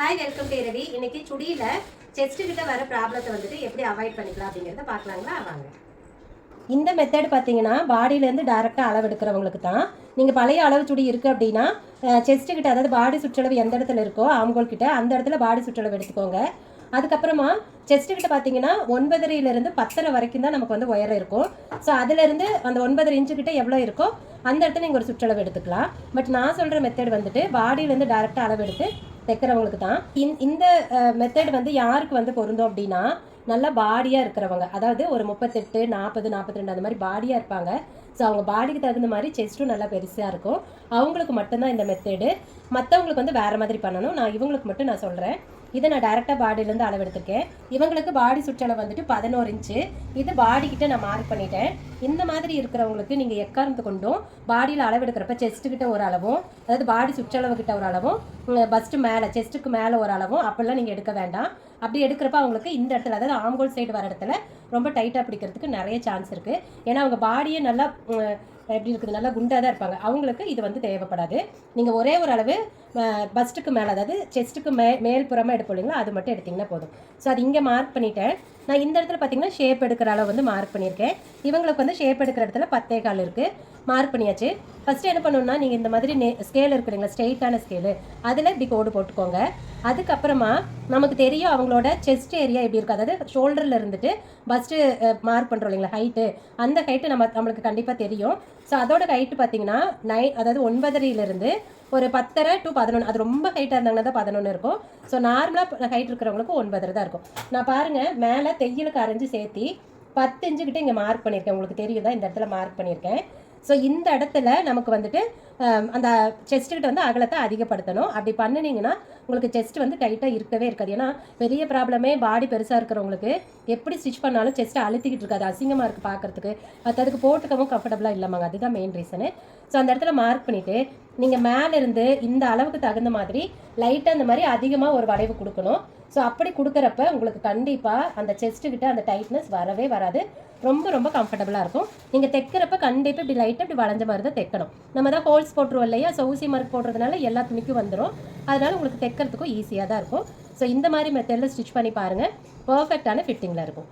Hi welcome to ready இன்னைக்கு சுடியில chest கிட்ட வர ப்ராப்ளத்தை வந்துட்டு எப்படி அவாய்ட் பண்ணிக்கலாம் அப்படிங்கிறத பார்க்கலாங்களா? வாங்க. இந்த மெத்தட் பார்த்தீங்கன்னா பாடியிலேருந்து டேரெக்டாக அளவு எடுக்கிறவங்களுக்கு தான். நீங்கள் பழைய அளவு சுடி இருக்குது அப்படின்னா செஸ்ட்டு கிட்ட அதாவது பாடி சுற்றளவு எந்த இடத்துல இருக்கோ ஆம்கோல் கிட்ட அந்த இடத்துல பாடி சுற்றளவு எடுத்துக்கோங்க. அதுக்கப்புறமா செஸ்ட்டு கிட்ட பார்த்தீங்கன்னா ஒன்பதரையிலேருந்து பத்தரை வரைக்கும் தான் நமக்கு வந்து உயரம் இருக்கும். ஸோ அதுலேருந்து அந்த ஒன்பதரை இன்ச்சு கிட்ட எவ்வளோ இருக்கோ அந்த இடத்துல நீங்கள் ஒரு சுற்றளவு எடுத்துக்கலாம். பட் நான் சொல்கிற மெத்தட் வந்துட்டு பாடியிலேருந்து டேரெக்டாக அளவு எடுத்து தைக்கிறவங்களுக்கு தான். இந்த- இந்த மெத்தட் வந்து யாருக்கு வந்து பொருந்தும் அப்படின்னா நல்லா பாடியாக இருக்கிறவங்க. அதாவது ஒரு முப்பத்தெட்டு நாற்பது நாற்பத்தி ரெண்டு அந்த மாதிரி பாடியாக இருப்பாங்க. ஸோ அவங்க பாடிக்கு தகுந்த மாதிரி செஸ்ட்டும் நல்லா பெருசாக இருக்கும். அவங்களுக்கு மட்டும்தான் இந்த மெத்தேடு மற்றவங்களுக்கு வந்து வேறு மாதிரி பண்ணணும். நான் இவங்களுக்கு மட்டும் நான் சொல்கிறேன் இதை நான் டேரெக்டாக பாடியிலேருந்து அளவெடுத்திருக்கேன். இவங்களுக்கு பாடி சுற்றளவு வந்துட்டு பதினோரு இன்ச்சு இது பாடி கிட்ட நான் மார்க் பண்ணிட்டேன். இந்த மாதிரி இருக்கிறவங்களுக்கு நீங்கள் எக்காரணத்து கொண்டும் பாடியில் அளவெடுக்கிறப்ப செஸ்ட்டுக்கிட்ட ஒரு அளவும் அதாவது பாடி சுற்றளவு கிட்ட ஒரு அளவும் பஸ்ட்டு மேலே செஸ்ட்டுக்கு மேலே ஒரு அளவும் அப்படிலாம் நீங்கள் எடுக்க வேண்டாம். அப்படி எடுக்கிறப்ப அவங்களுக்கு இந்த இடத்துல அதாவது ஆம்கோல் சைடு வர இடத்துல ரொம்ப டைட்டாக பிடிக்கிறதுக்கு நிறைய சான்ஸ் இருக்குது ஏன்னா அவங்க பாடியே நல்லா எப்படி இருக்குது நல்லா குண்டாக தான் இருப்பாங்க. அவங்களுக்கு இது வந்து தேவைப்படாது. நீங்கள் ஒரே ஒரு அளவு பஸ்ட்டுக்கு மேலே அதாவது செஸ்ட்டுக்கு மே மேல் புறமாக எடுப்போம் இல்லைங்களா? அது மட்டும் எடுத்திங்கன்னா போதும். ஸோ அது இங்கே மார்க் பண்ணிட்டேன். நான் இந்த இடத்துல பார்த்தீங்கன்னா ஷேப் எடுக்கிற அளவு வந்து மார்க் பண்ணியிருக்கேன். இவங்களுக்கு வந்து ஷேப் எடுக்கிற இடத்துல பத்தே கால் இருக்குது மார்க் பண்ணியாச்சு. ஃபஸ்ட்டு என்ன பண்ணணும்னா நீங்கள் இந்த மாதிரி நே ஸ்கேல் இருக்கு இல்லைங்களா? ஸ்ட்ரெயிட்டான ஸ்கேலு அதில் இப்படி கோடு போட்டுக்கோங்க. அதுக்கப்புறமா நமக்கு தெரியும் அவங்களோட செஸ்ட் ஏரியா எப்படி இருக்குது அதாவது ஷோல்டரில் இருந்துட்டு பஸ்ட்டு மார்க் பண்ணுறோம் இல்லைங்களா? ஹைட்டு அந்த ஹைட்டு நம்ம நம்மளுக்கு கண்டிப்பாக தெரியும். ஸோ அதோட ஹைட்டு பார்த்தீங்கன்னா நைன் அதாவது ஒன்பதரையிலிருந்து ஒரு பத்தரை டு பதினொன்று அது ரொம்ப ஹைட்டாக இருந்தாங்கன்னா தான் பதினொன்று இருக்கும். ஸோ நார்மலாக ஹைட் இருக்கிறவங்களுக்கு ஒன்பதரை தான் இருக்கும். நான் பாருங்கள் மேலே தையலுக்கு அரைஞ்சு சேர்த்தி பத்து இன்ச்சு கிட்டே இங்கே மார்க் பண்ணியிருக்கேன். உங்களுக்கு தெரியும் தான் இந்த இடத்துல மார்க் பண்ணியிருக்கேன். ஸோ இந்த இடத்துல நமக்கு வந்துட்டு அந்த செஸ்ட்டுக்கிட்ட வந்து அகலத்தை அதிகப்படுத்தணும். அப்படி பண்ணினீங்கன்னா உங்களுக்கு செஸ்ட் வந்து டைட்டாக இருக்கவே இருக்காது. ஏன்னா பெரிய ப்ராப்ளமே பாடி பெருசாக இருக்கிறவங்களுக்கு எப்படி ஸ்டிச் பண்ணாலும் செஸ்ட்டை அழுத்திக்கிட்டு இருக்காது. அசிங்கமாக இருக்குது பார்க்குறதுக்கு அது அதுக்கு போட்டுக்கவும் கம்ஃபர்டபுளாக இல்லைமாங்க அதுதான் மெயின் ரீசனு ஸோ அந்த இடத்துல மார்க் பண்ணிவிட்டு நீங்கள் மேலேருந்து இந்த அளவுக்கு தகுந்த மாதிரி லைட்டாக அந்த மாதிரி அதிகமாக ஒரு வளைவு கொடுக்கணும். ஸோ அப்படி கொடுக்குறப்ப உங்களுக்கு கண்டிப்பாக அந்த செஸ்ட்டுக்கிட்ட அந்த டைட்னஸ் வரவே வராது. ரொம்ப ரொம்ப கம்ஃபர்டபுளாக இருக்கும். நீங்கள் தைக்கிறப்ப கண்டிப்பாக இப்படி லைட்டாக இப்படி வளைஞ்ச மாதிரி தான் தைக்கணும். நம்ம தான் ஹோல்ஸ் போட்டுருவோம் இல்லையா? ஸோ ஊசி மார்க் போடுறதுனால எல்லா துணிக்கும் வந்துடும் அதனால் உங்களுக்கு தைக்கிறதுக்கும் ஈஸியாக தான் இருக்கும். ஸோ இந்த மாதிரி மெத்தடில் ஸ்டிச் பண்ணி பாருங்கள் பர்ஃபெக்டான ஃபிட்டிங்கில் இருக்கும்.